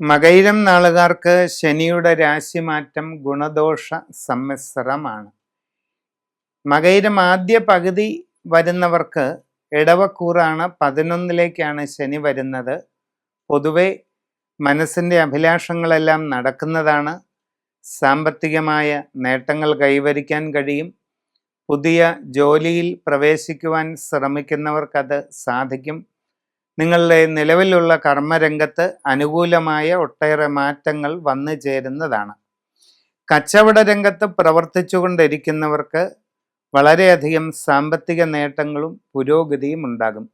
മകയിരം നാളുകാർക്ക് ശനിയുടെ രാശിമാറ്റം ഗുണദോഷ സമ്മിശ്രമാണ്. മകയിരം ആദ്യ പകുതി വരുന്നവർക്ക് ഇടവക്കൂറാണ്. പതിനൊന്നിലേക്കാണ് ശനി വരുന്നത്. പൊതുവെ മനസ്സിന്റെ അഭിലാഷങ്ങളെല്ലാം നടക്കുന്നതാണ്. സാമ്പത്തികമായ നേട്ടങ്ങൾ കൈവരിക്കാൻ കഴിയും. പുതിയ ജോലിയിൽ പ്രവേശിക്കുവാൻ ശ്രമിക്കുന്നവർക്കത് സാധിക്കും. നിങ്ങളുടെ നിലവിലുള്ള കർമ്മരംഗത്ത് അനുകൂലമായ ഒട്ടേറെ മാറ്റങ്ങൾ വന്നു ചേരുന്നതാണ്. കച്ചവട രംഗത്ത് പ്രവർത്തിച്ചുകൊണ്ടിരിക്കുന്നവർക്ക് വളരെയധികം സാമ്പത്തിക നേട്ടങ്ങളും പുരോഗതിയും ഉണ്ടാകും.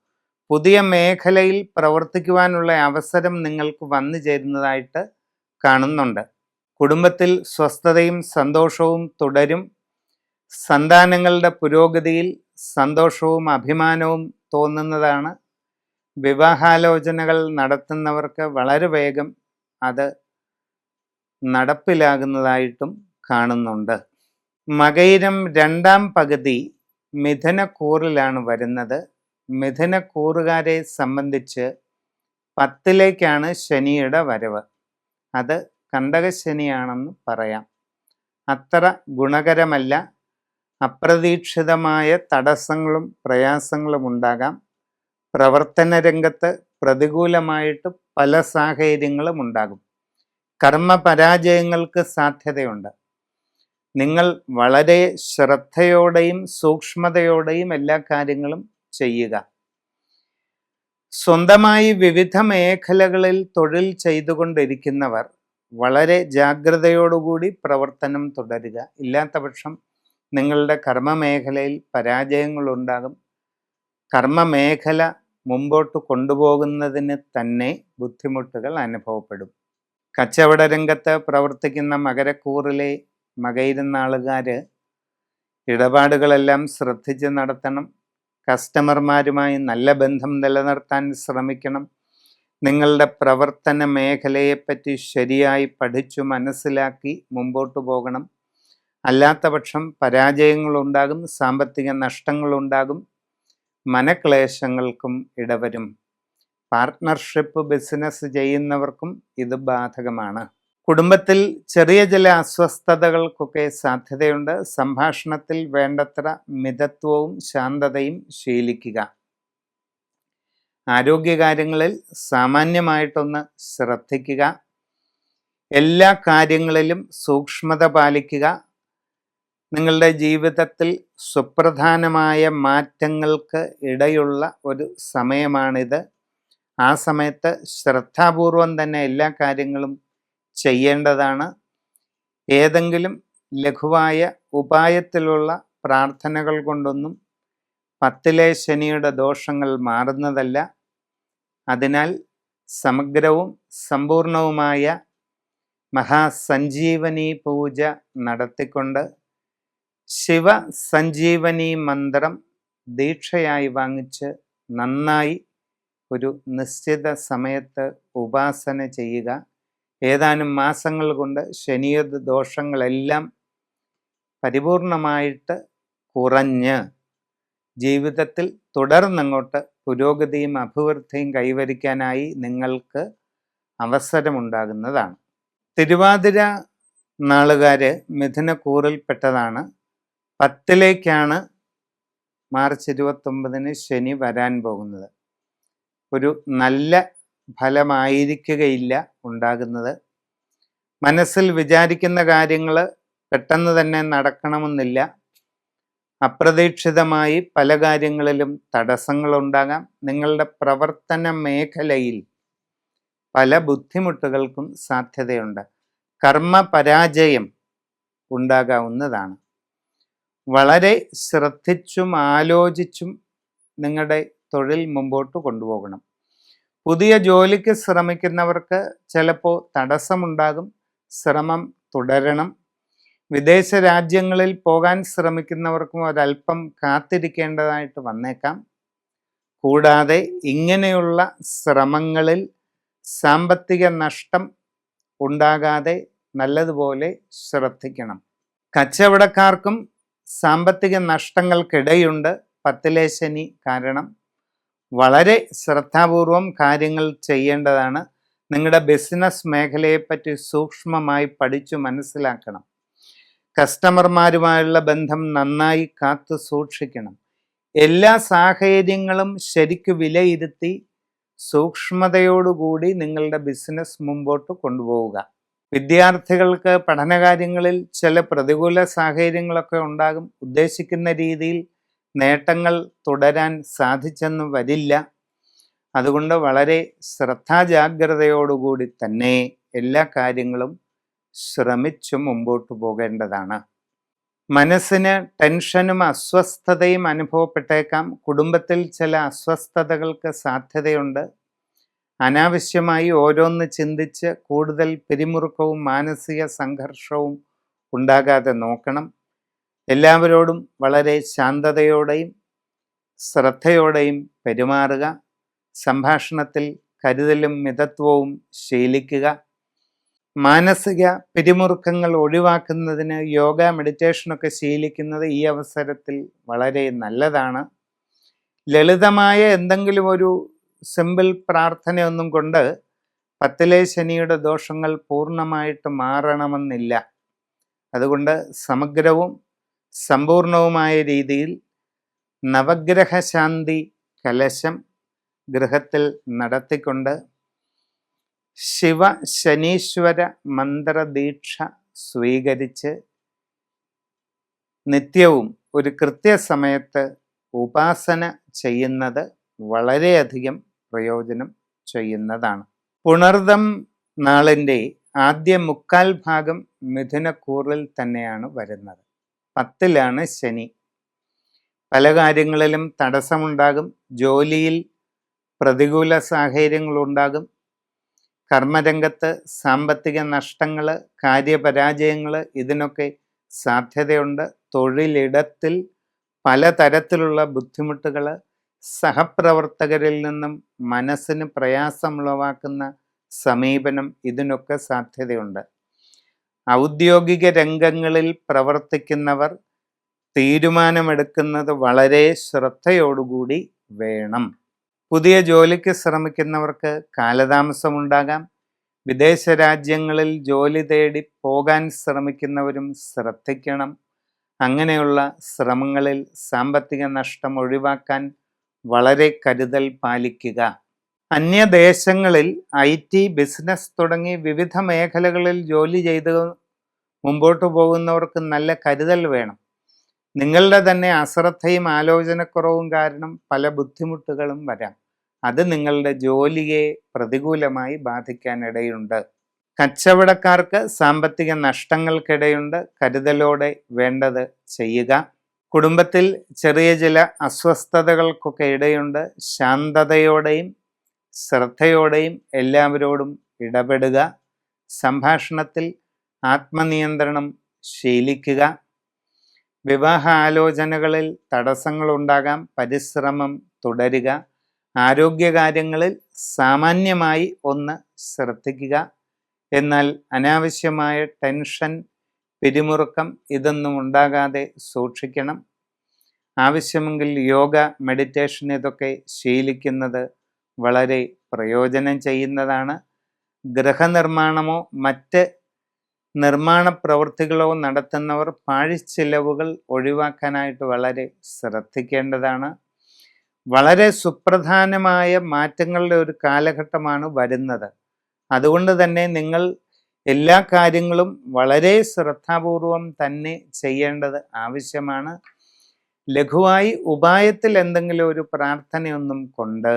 പുതിയ മേഖലയിൽ പ്രവർത്തിക്കുവാനുള്ള അവസരം നിങ്ങൾക്ക് വന്നു ചേരുന്നതായിട്ട് കാണുന്നുണ്ട്. കുടുംബത്തിൽ സ്വസ്ഥതയും സന്തോഷവും തുടരും. സന്താനങ്ങളുടെ പുരോഗതിയിൽ സന്തോഷവും അഭിമാനവും തോന്നുന്നതാണ് വിവാഹാലോചനകൾ നടത്തുന്നവർക്ക് വളരെ വേഗം അത് നടപ്പിലാകുന്നതായിട്ടും കാണുന്നുണ്ട്. മകയിരം രണ്ടാം പകുതി മിഥുനക്കൂറിലാണ് വരുന്നത്. മിഥുനക്കൂറുകാരെ സംബന്ധിച്ച് പത്തിലേക്കാണ് ശനിയുടെ വരവ്. അത് കണ്ടകശനിയാണെന്ന് പറയാം. അത്ര ഗുണകരമല്ല. അപ്രതീക്ഷിതമായ തടസ്സങ്ങളും പ്രയാസങ്ങളും ഉണ്ടാകാം. പ്രവർത്തന രംഗത്ത് പ്രതികൂലമായിട്ട് പല സാഹചര്യങ്ങളും ഉണ്ടാകും. കർമ്മ പരാജയങ്ങൾക്ക് സാധ്യതയുണ്ട്. നിങ്ങൾ വളരെ ശ്രദ്ധയോടെയും സൂക്ഷ്മതയോടെയും എല്ലാ കാര്യങ്ങളും ചെയ്യുക. സ്വന്തമായി വിവിധ മേഖലകളിൽ തൊഴിൽ ചെയ്തുകൊണ്ടിരിക്കുന്നവർ വളരെ ജാഗ്രതയോടുകൂടി പ്രവർത്തനം തുടരുക. ഇല്ലാത്ത പക്ഷം നിങ്ങളുടെ കർമ്മമേഖലയിൽ പരാജയങ്ങളുണ്ടാകും. കർമ്മമേഖല മുമ്പോട്ട് കൊണ്ടുപോകുന്നതിന് തന്നെ ബുദ്ധിമുട്ടുകൾ അനുഭവപ്പെടും. കച്ചവട രംഗത്ത് പ്രവർത്തിക്കുന്ന മകരക്കൂറിലെ മകയിരുന്ന ആളുകാർ ഇടപാടുകളെല്ലാം ശ്രദ്ധിച്ച് നടത്തണം. കസ്റ്റമർമാരുമായി നല്ല ബന്ധം നിലനിർത്താൻ ശ്രമിക്കണം. നിങ്ങളുടെ പ്രവർത്തന മേഖലയെപ്പറ്റി ശരിയായി പഠിച്ചു മനസ്സിലാക്കി മുമ്പോട്ട് പോകണം. അല്ലാത്തപക്ഷം പരാജയങ്ങളുണ്ടാകും സാമ്പത്തിക നഷ്ടങ്ങളുണ്ടാകും. മനക്ലേശങ്ങൾക്കും ഇടവരും. പാർട്ട്ണർഷിപ്പ് ബിസിനസ് ചെയ്യുന്നവർക്കും ഇത് ബാധകമാണ്. കുടുംബത്തിൽ ചെറിയ ചില അസ്വസ്ഥതകൾക്കൊക്കെ സാധ്യതയുണ്ട്. സംഭാഷണത്തിൽ വേണ്ടത്ര മിതത്വവും ശാന്തതയും ശീലിക്കുക. ആരോഗ്യകാര്യങ്ങളിൽ സാമാന്യമായിട്ടൊന്ന് ശ്രദ്ധിക്കുക. എല്ലാ കാര്യങ്ങളിലും സൂക്ഷ്മത പാലിക്കുക. നിങ്ങളുടെ ജീവിതത്തിൽ സുപ്രധാനമായ മാറ്റങ്ങൾക്ക് ഇടയുള്ള ഒരു സമയമാണിത്. ആ സമയത്ത് ശ്രദ്ധാപൂർവം തന്നെ എല്ലാ കാര്യങ്ങളും ചെയ്യേണ്ടതാണ്. ഏതെങ്കിലും ലഘുവായ ഉപായത്തിലുള്ള പ്രാർത്ഥനകൾ കൊണ്ടൊന്നും പത്തിലെ ശനിയുടെ ദോഷങ്ങൾ മാറുന്നതല്ല. അതിനാൽ സമഗ്രവും സമ്പൂർണവുമായ മഹാസഞ്ജീവനി പൂജ നടത്തിക്കൊണ്ട് ശിവ സഞ്ജീവനി മന്ത്രം ദീക്ഷയായി വാങ്ങിച്ച് നന്നായി ഒരു നിശ്ചിത സമയത്ത് ഉപാസന ചെയ്യുക. ഏതാനും മാസങ്ങൾ കൊണ്ട് ശനിയത് ദോഷങ്ങളെല്ലാം പരിപൂർണമായിട്ട് കുറഞ്ഞ് ജീവിതത്തിൽ തുടർന്നങ്ങോട്ട് പുരോഗതിയും അഭിവൃദ്ധിയും കൈവരിക്കാനായി നിങ്ങൾക്ക് അവസരമുണ്ടാകുന്നതാണ്. തിരുവാതിര നാളുകാർ മിഥുനക്കൂറിൽപ്പെട്ടതാണ്. പത്തിലേക്കാണ് മാർച്ച് ഇരുപത്തൊമ്പതിന് ശനി വരാൻ പോകുന്നത്. ഒരു നല്ല ഫലമായിരിക്കുകയില്ല ഉണ്ടാകുന്നത്. മനസ്സിൽ വിചാരിക്കുന്ന കാര്യങ്ങൾ പെട്ടെന്ന് തന്നെ നടക്കണമെന്നില്ല. അപ്രതീക്ഷിതമായി പല കാര്യങ്ങളിലും തടസ്സങ്ങളുണ്ടാകാം നിങ്ങളുടെ പ്രവർത്തന മേഖലയിൽ പല ബുദ്ധിമുട്ടുകൾക്കും സാധ്യതയുണ്ട്. കർമ്മ പരാജയം ഉണ്ടാകാവുന്നതാണ്. വളരെ ശ്രദ്ധിച്ചും ആലോചിച്ചും നിങ്ങളുടെ തൊഴിൽ മുമ്പോട്ട് കൊണ്ടുപോകണം. പുതിയ ജോലിക്ക് ശ്രമിക്കുന്നവർക്ക് ചിലപ്പോൾ തടസ്സമുണ്ടാകും ശ്രമം തുടരണം. വിദേശ രാജ്യങ്ങളിൽ പോകാൻ ശ്രമിക്കുന്നവർക്കും ഒരല്പം കാത്തിരിക്കേണ്ടതായിട്ട് വന്നേക്കാം. കൂടാതെ ഇങ്ങനെയുള്ള ശ്രമങ്ങളിൽ സാമ്പത്തിക നഷ്ടം ഉണ്ടാകാതെ നല്ലതുപോലെ ശ്രദ്ധിക്കണം. കച്ചവടക്കാർക്കും സാമ്പത്തിക നഷ്ടങ്ങൾക്കിടയുണ്ട്. പത്തിലെ ശനി കാരണം. വളരെ ശ്രദ്ധാപൂർവം കാര്യങ്ങൾ ചെയ്യേണ്ടതാണ്. നിങ്ങളുടെ ബിസിനസ് മേഖലയെപ്പറ്റി സൂക്ഷ്മമായി പഠിച്ചു മനസ്സിലാക്കണം. കസ്റ്റമർമാരുമായുള്ള ബന്ധം നന്നായി കാത്തു സൂക്ഷിക്കണം. എല്ലാ സാഹചര്യങ്ങളും ശരിക്ക് വിലയിരുത്തി സൂക്ഷ്മതയോടുകൂടി നിങ്ങളുടെ ബിസിനസ് മുമ്പോട്ട് കൊണ്ടുപോവുക. വിദ്യാർത്ഥികൾക്ക് പഠനകാര്യങ്ങളിൽ ചില പ്രതികൂല സാഹചര്യങ്ങളൊക്കെ ഉണ്ടാകും. ഉദ്ദേശിക്കുന്ന രീതിയിൽ നേട്ടങ്ങൾ തുടരാൻ സാധിച്ചെന്ന് വരില്ല. അതുകൊണ്ട് വളരെ ശ്രദ്ധാജാഗ്രതയോടുകൂടി തന്നെ എല്ലാ കാര്യങ്ങളും ശ്രമിച്ചു മുമ്പോട്ട് പോകേണ്ടതാണ്. മനസ്സിന് ടെൻഷനും അസ്വസ്ഥതയും അനുഭവപ്പെട്ടേക്കാം. കുടുംബത്തിൽ ചില അസ്വസ്ഥതകൾക്ക് സാധ്യതയുണ്ട്. അനാവശ്യമായി ഓരോന്ന് ചിന്തിച്ച് കൂടുതൽ പിരിമുറുക്കവും മാനസിക സംഘർഷവും ഉണ്ടാകാതെ നോക്കണം. എല്ലാവരോടും വളരെ ശാന്തതയോടെയും ശ്രദ്ധയോടെയും പെരുമാറുക. സംഭാഷണത്തിൽ കരുതലും മിതത്വവും ശീലിക്കുക. മാനസിക പിരിമുറുക്കങ്ങൾ ഒഴിവാക്കുന്നതിന് യോഗ മെഡിറ്റേഷനൊക്കെ ശീലിക്കുന്നത് ഈ അവസരത്തിൽ വളരെ നല്ലതാണ്. ലളിതമായ എന്തെങ്കിലും ഒരു സിമ്പിൾ പ്രാർത്ഥനയൊന്നും കൊണ്ട് പത്തിലെ ശനിയുടെ ദോഷങ്ങൾ പൂർണമായിട്ട് മാറണമെന്നില്ല. അതുകൊണ്ട് സമഗ്രവും സമ്പൂർണവുമായ രീതിയിൽ നവഗ്രഹശാന്തി കലശം ഗൃഹത്തിൽ നടത്തിക്കൊണ്ട് ശിവ ശനീശ്വര മന്ത്രദീക്ഷ സ്വീകരിച്ച് നിത്യവും ഒരു കൃത്യസമയത്ത് ഉപാസന ചെയ്യുന്നത് വളരെയധികം പ്രയോജനം ചെയ്യുന്നതാണ്. പുണർദം നാളിന്റെ ആദ്യ മുക്കാൽ ഭാഗം മിഥുനക്കൂറിൽ തന്നെയാണ് വരുന്നത്. പത്തിലാണ് ശനി. പല കാര്യങ്ങളിലും തടസ്സമുണ്ടാകും. ജോലിയിൽ പ്രതികൂല സാഹചര്യങ്ങളുണ്ടാകും. കർമ്മരംഗത്ത് സാമ്പത്തിക നഷ്ടങ്ങൾ കാര്യപരാജയങ്ങൾ ഇതിനൊക്കെ സാധ്യതയുണ്ട്. തൊഴിലിടത്തിൽ പലതരത്തിലുള്ള ബുദ്ധിമുട്ടുകൾ സഹപ്രവർത്തകരിൽ നിന്നും മനസ്സിന് പ്രയാസമുളവാക്കുന്ന സമീപനം ഇതിനൊക്കെ സാധ്യതയുണ്ട്. ഔദ്യോഗിക രംഗങ്ങളിൽ പ്രവർത്തിക്കുന്നവർ തീരുമാനമെടുക്കുന്നത് വളരെ ശ്രദ്ധയോടുകൂടി വേണം. പുതിയ ജോലിക്ക് ശ്രമിക്കുന്നവർക്ക് കാലതാമസമുണ്ടാകാം. വിദേശ രാജ്യങ്ങളിൽ ജോലി തേടി പോകാൻ ശ്രമിക്കുന്നവരും ശ്രദ്ധിക്കണം. അങ്ങനെയുള്ള ശ്രമങ്ങളിൽ സാമ്പത്തിക നഷ്ടം ഒഴിവാക്കാൻ വളരെ കരുതൽ പാലിക്കുക. അന്യദേശങ്ങളിൽ ഐ ടി ബിസിനസ് തുടങ്ങി വിവിധ മേഖലകളിൽ ജോലി ചെയ്ത് മുമ്പോട്ട് പോകുന്നവർക്ക് നല്ല കരുതൽ വേണം. നിങ്ങളുടെ തന്നെ അശ്രദ്ധയും ആലോചനക്കുറവും കാരണം പല ബുദ്ധിമുട്ടുകളും വരാം. അത് നിങ്ങളുടെ ജോലിയെ പ്രതികൂലമായി ബാധിക്കാനിടയുണ്ട്. കച്ചവടക്കാർക്ക് സാമ്പത്തിക നഷ്ടങ്ങൾക്കിടയുണ്ട്. കരുതലോടെ വേണ്ടത് ചെയ്യുക. കുടുംബത്തിൽ ചെറിയ ചില അസ്വസ്ഥതകൾക്കൊക്കെ ഇടയുണ്ട്. ശാന്തതയോടെയും ശ്രദ്ധയോടെയും എല്ലാവരോടും ഇടപെടുക സംഭാഷണത്തിൽ ആത്മനിയന്ത്രണം ശീലിക്കുക വിവാഹ ആലോചനകളിൽ തടസ്സങ്ങളുണ്ടാകാം പരിശ്രമം തുടരുക ആരോഗ്യകാര്യങ്ങളിൽ സാമാന്യമായി ഒന്ന് ശ്രദ്ധിക്കുക. എന്നാൽ അനാവശ്യമായ ടെൻഷൻ പിരിമുറുക്കം ഇതൊന്നും ഉണ്ടാകാതെ സൂക്ഷിക്കണം. ആവശ്യമെങ്കിൽ യോഗ മെഡിറ്റേഷൻ ഇതൊക്കെ ശീലിക്കുന്നത് വളരെ പ്രയോജനം ചെയ്യുന്നതാണ്. ഗൃഹനിർമ്മാണമോ മറ്റ് നിർമ്മാണ പ്രവൃത്തികളോ നടത്തുന്നവർ പാഴിച്ചിലവുകൾ ഒഴിവാക്കാനായിട്ട് വളരെ ശ്രദ്ധിക്കേണ്ടതാണ്. വളരെ സുപ്രധാനമായ മാറ്റങ്ങളുടെ ഒരു കാലഘട്ടമാണ് വരുന്നത്. അതുകൊണ്ട് തന്നെ നിങ്ങൾ എല്ലാ കാര്യങ്ങളും വളരെ ശ്രദ്ധാപൂർവം തന്നെ ചെയ്യേണ്ടത് ആവശ്യമാണ്. ലഘുവായി ഉപായത്തിൽ എന്തെങ്കിലും ഒരു പ്രാർത്ഥനയൊന്നും കൊണ്ട്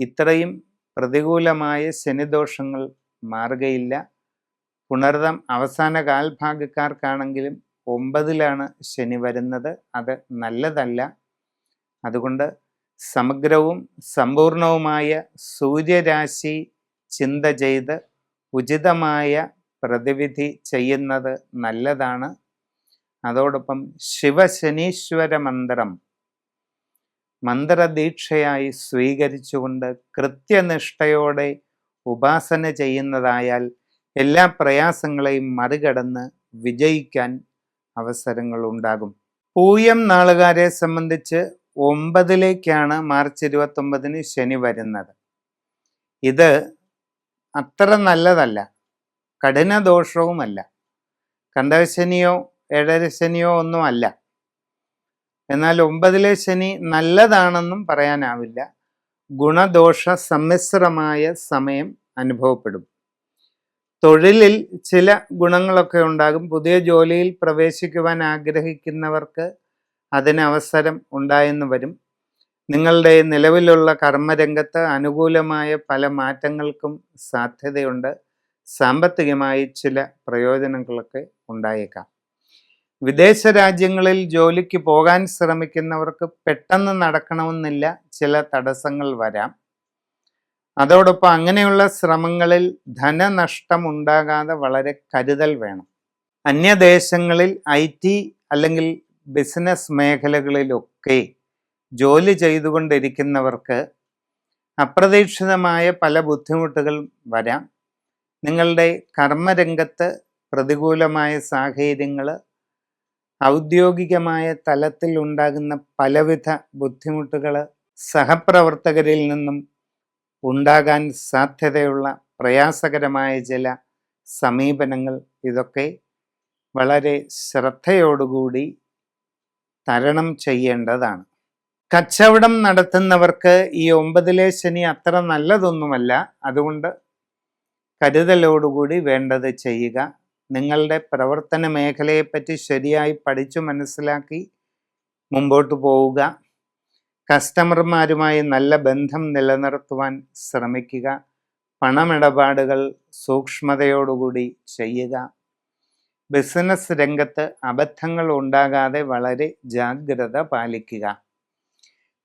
ഇത്രയും പ്രതികൂലമായ ശനിദോഷങ്ങൾ മാറുകയില്ല. പുണർതം അവസാന കാൽഭാഗക്കാർക്കാണെങ്കിലും ഒമ്പതിലാണ് ശനി വരുന്നത്. അത് നല്ലതല്ല. അതുകൊണ്ട് സമഗ്രവും സമ്പൂർണവുമായ സൂര്യരാശി ചിന്ത ചെയ്ത് ഉചിതമായ പ്രതിവിധി ചെയ്യുന്നത് നല്ലതാണ്. അതോടൊപ്പം ശിവശനീശ്വര മന്ത്രം മന്ത്രദീക്ഷയായി സ്വീകരിച്ചുകൊണ്ട് കൃത്യനിഷ്ഠയോടെ ഉപാസന ചെയ്യുന്നതായാൽ എല്ലാ പ്രയാസങ്ങളെയും മറികടന്ന് വിജയിക്കാൻ അവസരങ്ങൾ ഉണ്ടാകും. പൂയം നാളുകാരെ സംബന്ധിച്ച് ഒമ്പതിലേക്കാണ് മാർച്ച് ഇരുപത്തൊമ്പതിന് ശനി വരുന്നത്. ഇത് അത്ര നല്ലതല്ല. കഠിന ദോഷവുമല്ല കണ്ടകശനിയോ ഏഴര ശനിയോ ഒന്നും അല്ല. എന്നാൽ ഒമ്പതിലെ ശനി നല്ലതാണെന്നും പറയാനാവില്ല. ഗുണദോഷ സമ്മിശ്രമായ സമയം അനുഭവപ്പെടും. തൊഴിലിൽ ചില ഗുണങ്ങളൊക്കെ ഉണ്ടാകും. പുതിയ ജോലിയിൽ പ്രവേശിക്കുവാൻ ആഗ്രഹിക്കുന്നവർക്ക് അതിന് അവസരം ഉണ്ടായെന്ന് വരും. നിങ്ങളുടെ നിലവിലുള്ള കർമ്മരംഗത്ത് അനുകൂലമായ പല മാറ്റങ്ങൾക്കും സാധ്യതയുണ്ട്. സാമ്പത്തികമായി ചില പ്രയോജനങ്ങളൊക്കെ ഉണ്ടായേക്കാം. വിദേശ രാജ്യങ്ങളിൽ ജോലിക്ക് പോകാൻ ശ്രമിക്കുന്നവർക്ക് പെട്ടെന്ന് നടക്കണമെന്നില്ല. ചില തടസ്സങ്ങൾ വരാം. അതോടൊപ്പം അങ്ങനെയുള്ള ശ്രമങ്ങളിൽ ധനനഷ്ടം ഉണ്ടാകാതെ വളരെ കരുതൽ വേണം. അന്യദേശങ്ങളിൽ ഐ ടി അല്ലെങ്കിൽ ബിസിനസ് മേഖലകളിലൊക്കെ ജോലി ചെയ്തുകൊണ്ടിരിക്കുന്നവർക്ക് അപ്രതീക്ഷിതമായ പല ബുദ്ധിമുട്ടുകൾ വരാം. നിങ്ങളുടെ കർമ്മരംഗത്ത് പ്രതികൂലമായ സാഹചര്യങ്ങൾ ഔദ്യോഗികമായ തലത്തിൽ ഉണ്ടാകുന്ന പലവിധ ബുദ്ധിമുട്ടുകൾ സഹപ്രവർത്തകരിൽ നിന്നും ഉണ്ടാകാൻ സാധ്യതയുള്ള പ്രയാസകരമായ ചില സമീപനങ്ങൾ ഇതൊക്കെ വളരെ ശ്രദ്ധയോടുകൂടി തരണം ചെയ്യേണ്ടതാണ്. കച്ചവടം നടത്തുന്നവർക്ക് ഈ ഒമ്പതിലെ ശനി അത്ര നല്ലതൊന്നുമല്ല. അതുകൊണ്ട് കരുതലോടുകൂടി വേണ്ടത് ചെയ്യുക. നിങ്ങളുടെ പ്രവർത്തന മേഖലയെപ്പറ്റി ശരിയായി പഠിച്ചു മനസ്സിലാക്കി മുമ്പോട്ട് പോവുക. കസ്റ്റമർമാരുമായി നല്ല ബന്ധം നിലനിർത്തുവാൻ ശ്രമിക്കുക. പണമിടപാടുകൾ സൂക്ഷ്മതയോടുകൂടി ചെയ്യുക. ബിസിനസ് രംഗത്ത് അബദ്ധങ്ങൾ ഉണ്ടാകാതെ വളരെ ജാഗ്രത പാലിക്കുക.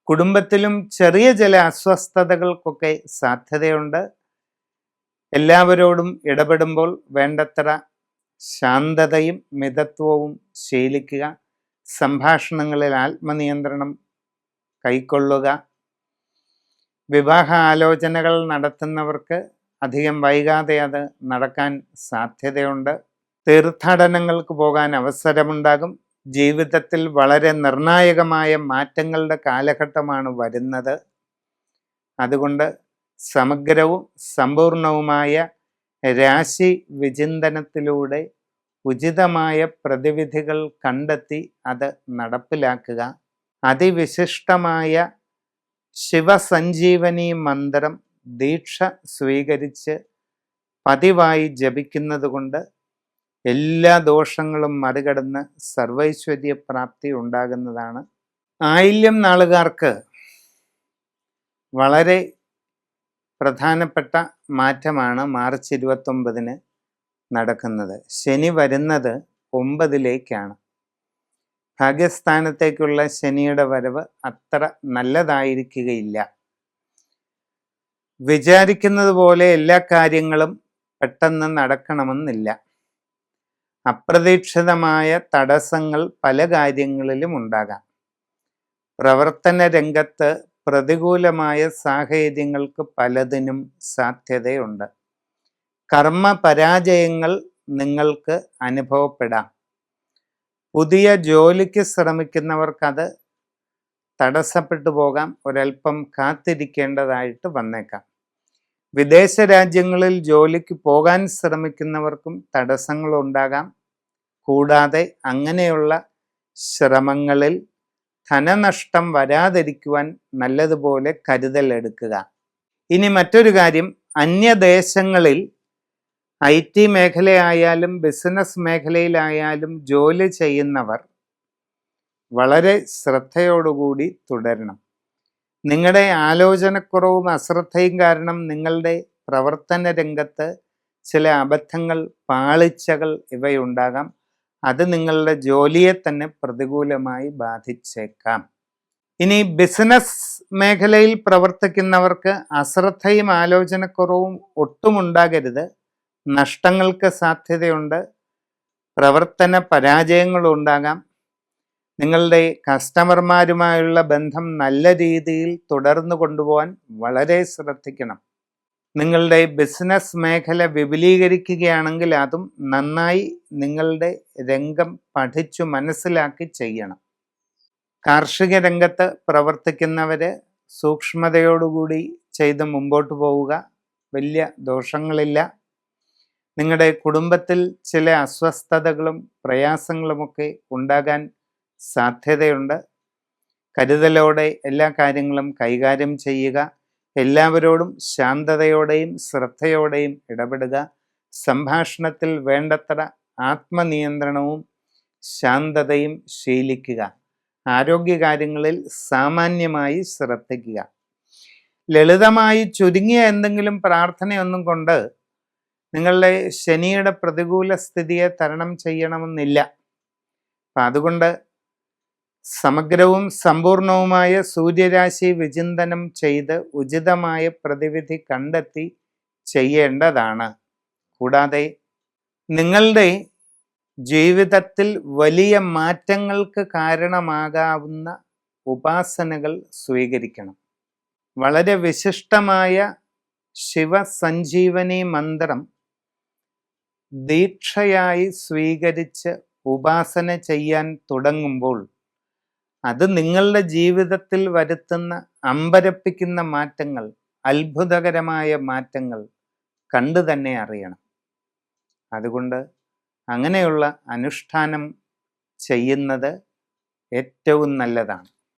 കുടുംബത്തിലും ചെറിയ ചില അസ്വസ്ഥതകൾക്കൊക്കെ സാധ്യതയുണ്ട്. എല്ലാവരോടും ഇടപെടുമ്പോൾ വേണ്ടത്ര ശാന്തതയും മിതത്വവും ശീലിക്കുക സംഭാഷണങ്ങളിൽ ആത്മനിയന്ത്രണം കൈക്കൊള്ളുക വിവാഹ ആലോചനകൾ നടത്തുന്നവർക്ക് അധികം വൈകാതെ അത് നടക്കാൻ സാധ്യതയുണ്ട്. തീർത്ഥാടനങ്ങൾക്ക് പോകാൻ അവസരമുണ്ടാകും. ജീവിതത്തിൽ വളരെ നിർണായകമായ മാറ്റങ്ങളുടെ കാലഘട്ടമാണ് വരുന്നത്. അതുകൊണ്ട് സമഗ്രവും സമ്പൂർണവുമായ രാശി വിചിന്തനത്തിലൂടെ ഉചിതമായ പ്രതിവിധികൾ കണ്ടെത്തി അത് നടപ്പിലാക്കുക. അതിവിശിഷ്ടമായ ശിവസഞ്ജീവനി മന്ത്രം ദീക്ഷ സ്വീകരിച്ച് പതിവായി ജപിക്കുന്നതുകൊണ്ട് എല്ലാ ദോഷങ്ങളും മറികടന്ന് സർവൈശ്വര്യപ്രാപ്തി ഉണ്ടാകുന്നതാണ്. ആയില്യം നാളുകാർക്ക് വളരെ പ്രധാനപ്പെട്ട മാറ്റമാണ് മാർച്ച് ഇരുപത്തൊമ്പതിന് നടക്കുന്നത്. ശനി വരുന്നത് ഒമ്പതിലേക്കാണ്. ഭാഗ്യസ്ഥാനത്തേക്കുള്ള ശനിയുടെ വരവ് അത്ര നല്ലതായിരിക്കുകയില്ല. വിചാരിക്കുന്നത് പോലെ എല്ലാ കാര്യങ്ങളും പെട്ടെന്ന് നടക്കണമെന്നില്ല. അപ്രതീക്ഷിതമായ തടസ്സങ്ങൾ പല കാര്യങ്ങളിലും ഉണ്ടാകാം. പ്രവർത്തന രംഗത്ത് പ്രതികൂലമായ സാഹചര്യങ്ങൾക്ക് പലതിനും സാധ്യതയുണ്ട്. കർമ്മ പരാജയങ്ങൾ നിങ്ങൾക്ക് അനുഭവപ്പെടാം. പുതിയ ജോലിക്ക് ശ്രമിക്കുന്നവർക്കത് തടസ്സപ്പെട്ടു പോകാം. ഒരൽപ്പം കാത്തിരിക്കേണ്ടതായിട്ട് വന്നേക്കാം. വിദേശ രാജ്യങ്ങളിൽ ജോലിക്ക് പോകാൻ ശ്രമിക്കുന്നവർക്കും തടസ്സങ്ങളുണ്ടാകാം. കൂടാതെ അങ്ങനെയുള്ള ശ്രമങ്ങളിൽ ധനനഷ്ടം വരാതിരിക്കുവാൻ നല്ലതുപോലെ കരുതൽ എടുക്കുക. ഇനി മറ്റൊരു കാര്യം അന്യദേശങ്ങളിൽ ഐ ടി മേഖലയായാലും ബിസിനസ് മേഖലയിലായാലും ജോലി ചെയ്യുന്നവർ വളരെ ശ്രദ്ധയോടുകൂടി തുടരണം. നിങ്ങളുടെ ആലോചനക്കുറവും അശ്രദ്ധയും കാരണം നിങ്ങളുടെ പ്രവർത്തന രംഗത്ത് ചില അബദ്ധങ്ങൾ പാളിച്ചകൾ ഇവയുണ്ടാകാം. അത് നിങ്ങളുടെ ജോലിയെ തന്നെ പ്രതികൂലമായി ബാധിച്ചേക്കാം. ഇനി ബിസിനസ് മേഖലയിൽ പ്രവർത്തിക്കുന്നവർക്ക് അശ്രദ്ധയും ആലോചനക്കുറവും ഒട്ടും ഉണ്ടാകരുത് നഷ്ടങ്ങൾക്ക് സാധ്യതയുണ്ട്. പ്രവർത്തന പരാജയങ്ങളുണ്ടാകാം നിങ്ങളുടെ കസ്റ്റമർമാരുമായുള്ള ബന്ധം നല്ല രീതിയിൽ തുടർന്നു കൊണ്ടുപോകാൻ വളരെ ശ്രദ്ധിക്കണം. നിങ്ങളുടെ ബിസിനസ് മേഖല വിപുലീകരിക്കുകയാണെങ്കിൽ അതും നന്നായി നിങ്ങളുടെ രംഗം പഠിച്ചു മനസ്സിലാക്കി ചെയ്യണം. കാർഷിക രംഗത്ത് പ്രവർത്തിക്കുന്നവർ സൂക്ഷ്മതയോടുകൂടി ചെയ്ത് മുമ്പോട്ട് പോവുക. വലിയ ദോഷങ്ങളില്ല. നിങ്ങളുടെ കുടുംബത്തിൽ ചില അസ്വസ്ഥതകളും പ്രയാസങ്ങളുമൊക്കെ ഉണ്ടാകാൻ സാധ്യതയുണ്ട്. കരുതലോടെ എല്ലാ കാര്യങ്ങളും കൈകാര്യം ചെയ്യുക. എല്ലാവരോടും ശാന്തതയോടെയും ശ്രദ്ധയോടെയും ഇടപെടുക. സംഭാഷണത്തിൽ വേണ്ടത്ര ആത്മനിയന്ത്രണവും ശാന്തതയും ശീലിക്കുക. ആരോഗ്യകാര്യങ്ങളിൽ സാമാന്യമായി ശ്രദ്ധിക്കുക. ലളിതമായി ചുരുങ്ങിയ എന്തെങ്കിലും പ്രാർത്ഥനയൊന്നും കൊണ്ട് നിങ്ങളുടെ ശനിയുടെ പ്രതികൂല സ്ഥിതിയെ തരണം ചെയ്യണമെന്നില്ല. അപ്പം അതുകൊണ്ട് സമഗ്രവും സമ്പൂർണവുമായ സൂര്യരാശി വിചിന്തനം ചെയ്ത് ഉചിതമായ പ്രതിവിധി കണ്ടെത്തി ചെയ്യേണ്ടതാണ്. കൂടാതെ നിങ്ങളുടെ ജീവിതത്തിൽ വലിയ മാറ്റങ്ങൾക്ക് കാരണമാകാവുന്ന ഉപാസനകൾ സ്വീകരിക്കണം. വളരെ വിശിഷ്ടമായ ശിവസഞ്ജീവനി മന്ത്രം ദീക്ഷയായി സ്വീകരിച്ച് ഉപാസന ചെയ്യാൻ തുടങ്ങുമ്പോൾ അത് നിങ്ങളുടെ ജീവിതത്തിൽ വരുത്തുന്ന അമ്പരപ്പിക്കുന്ന മാറ്റങ്ങൾ അത്ഭുതകരമായ മാറ്റങ്ങൾ കണ്ടു തന്നെ അറിയണം. അതുകൊണ്ട് അങ്ങനെയുള്ള അനുഷ്ഠാനം ചെയ്യുന്നത് ഏറ്റവും നല്ലതാണ്.